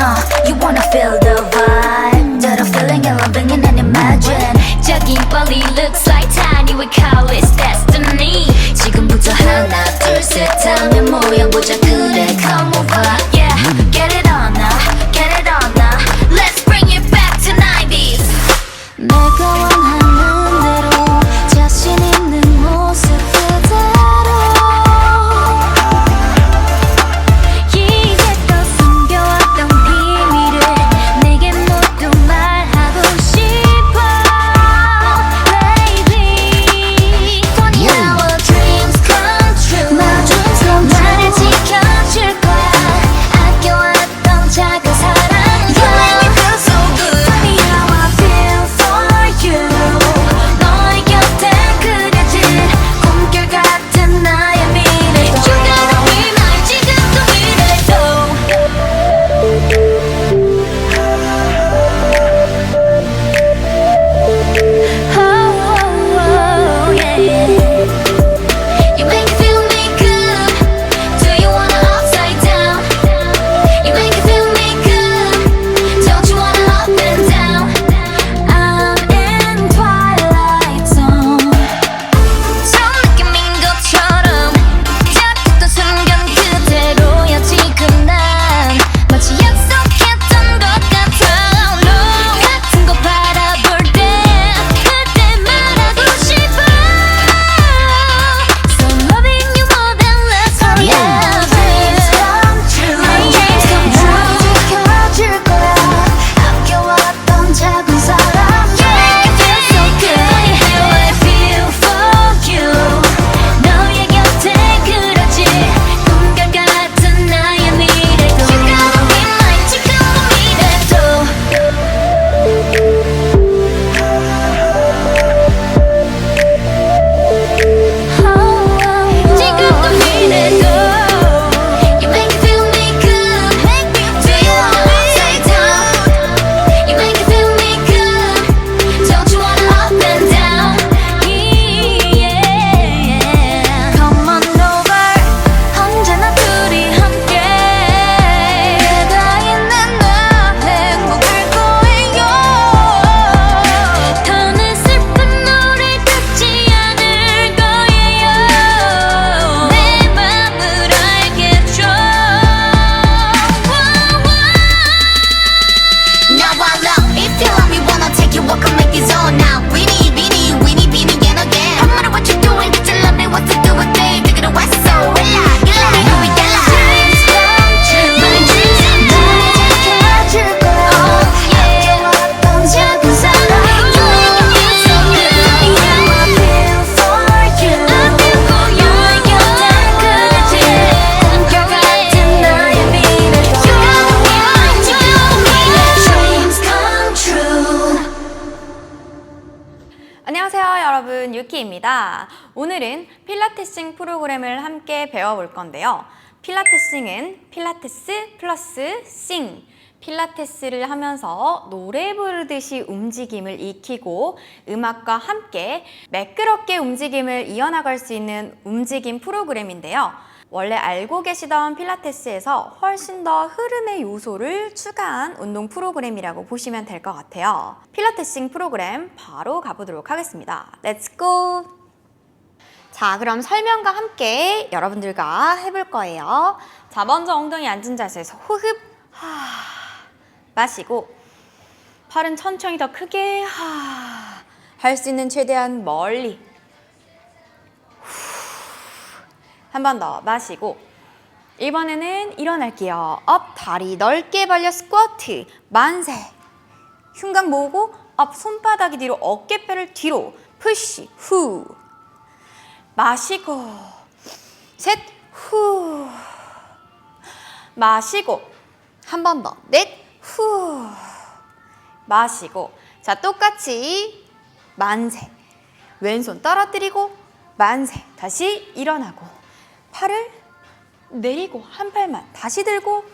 uh, you wanna feel the vibe? That I'm feeling and loving and imagine. Jogging Bali looks like tiny with colors That's 여러분 유키입니다. 오늘은 필라테싱 프로그램을 함께 배워볼 건데요. 필라테싱은 필라테스 플러스 싱. 필라테스를 하면서 노래 부르듯이 움직임을 익히고 음악과 함께 매끄럽게 움직임을 이어나갈 수 있는 움직임 프로그램인데요 원래 알고 계시던 필라테스에서 훨씬 더 흐름의 요소를 추가한 운동 프로그램이라고 보시면 될 것 같아요. 필라테싱 프로그램 바로 가보도록 하겠습니다. Let's go! 자, 그럼 설명과 함께 여러분들과 해볼 거예요. 자, 먼저 엉덩이 앉은 자세에서 호흡, 하, 마시고, 팔은 천천히 더 크게, 하, 할 수 있는 최대한 멀리, 한 번 더 마시고 이번에는 일어날게요. 업 다리 넓게 벌려 스쿼트 만세. 흉곽 모으고 업 손바닥이 뒤로 어깨뼈를 뒤로 푸시 후. 마시고 셋 후. 마시고 한 번 더 넷 후. 마시고 자 똑같이 만세. 왼손 떨어뜨리고 만세. 다시 일어나고 팔을 내리고 한 팔만 다시 들고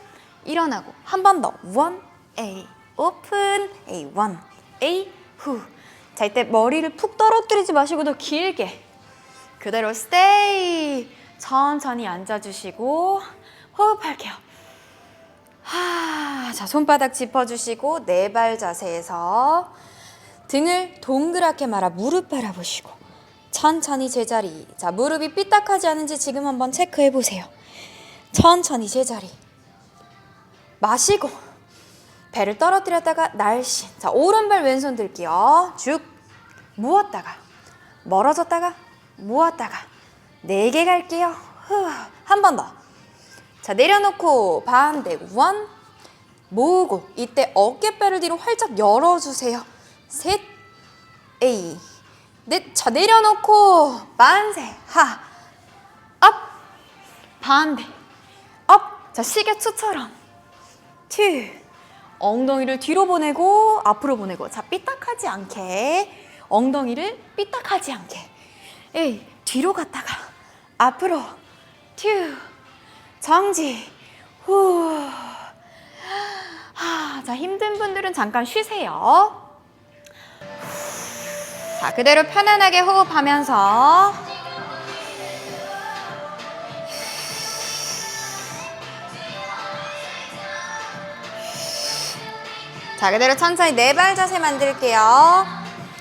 일어나고 한 번 더. 원, 에이 오픈, 에이 원, 에이 후. 자 이때 머리를 푹 떨어뜨리지 마시고 더 길게 그대로 스테이 천천히 앉아주시고 호흡할게요. 하 자, 손바닥 짚어주시고 네 발 자세에서 등을 동그랗게 말아 무릎 바라보시고 천천히 제자리. 자, 무릎이 삐딱하지 않은지 지금 한번 체크해 보세요. 천천히 제자리. 마시고 배를 떨어뜨렸다가 날씬. 자, 오른발 왼손 들게요. 쭉 모았다가 멀어졌다가 모았다가 네 개 갈게요. 후. 한번 더. 자, 내려놓고 반대 원 모으고 이때 어깨뼈를 뒤로 활짝 열어주세요. 셋, 에이, 넷, 자 내려놓고 만세, 하, 업, 반대, 업, 자 시계추처럼, 투, 엉덩이를 뒤로 보내고 앞으로 보내고, 자 삐딱하지 않게, 엉덩이를 삐딱하지 않게, 에이, 뒤로 갔다가 앞으로, 투, 정지, 후. 하, 자, 힘든 분들은 잠깐 쉬세요. 자, 그대로 편안하게 호흡하면서 자, 그대로 천천히 네 발 자세 만들게요.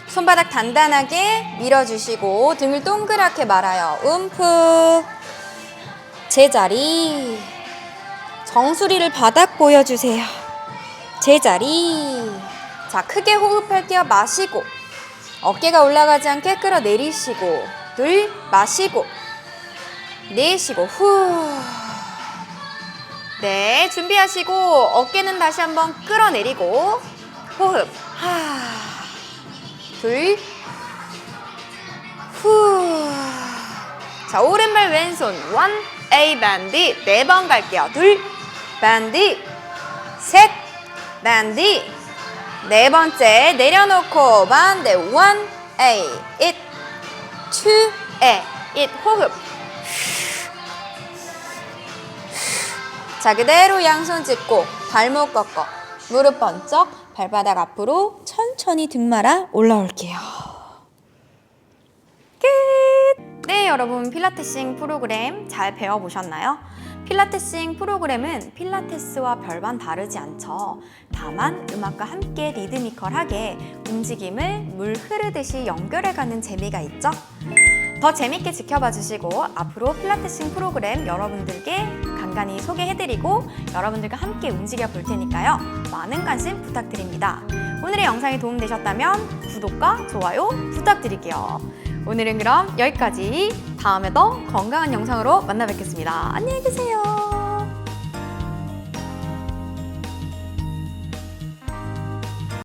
손바닥 단단하게 밀어주시고 등을 동그랗게 말아요. 움프. 제자리. 정수리를 바닥 보여주세요. 제자리. 자, 크게 호흡할게요. 마시고. 어깨가 올라가지 않게 끌어내리시고. 둘, 마시고. 내쉬고, 후. 네, 준비하시고, 어깨는 다시 한번 끌어내리고, 호흡. 하. 둘, 후. 자, 오른발 왼손. 원, A 반디. 네 번 갈게요. 둘, 반디. 셋, 반디. 네 번째 내려놓고 반대 원 A it two A it 호흡 자 그대로 양손 짚고 발목 꺾어 무릎 번쩍 발바닥 앞으로 천천히 등 말아 올라올게요 끝! 네 여러분 필라테싱 프로그램 잘 배워보셨나요? 필라테싱 프로그램은 필라테스와 별반 다르지 않죠. 다만 음악과 함께 리드미컬하게 움직임을 물 흐르듯이 연결해가는 재미가 있죠. 더 재밌게 지켜봐 주시고 앞으로 필라테싱 프로그램 여러분들께 간간히 소개해드리고 여러분들과 함께 움직여 볼 테니까요. 많은 관심 부탁드립니다. 오늘의 영상이 도움되셨다면 구독과 좋아요 부탁드릴게요. 오늘은 그럼 여기까지. 다음에 더 건강한 영상으로 만나 뵙겠습니다. 안녕히 계세요.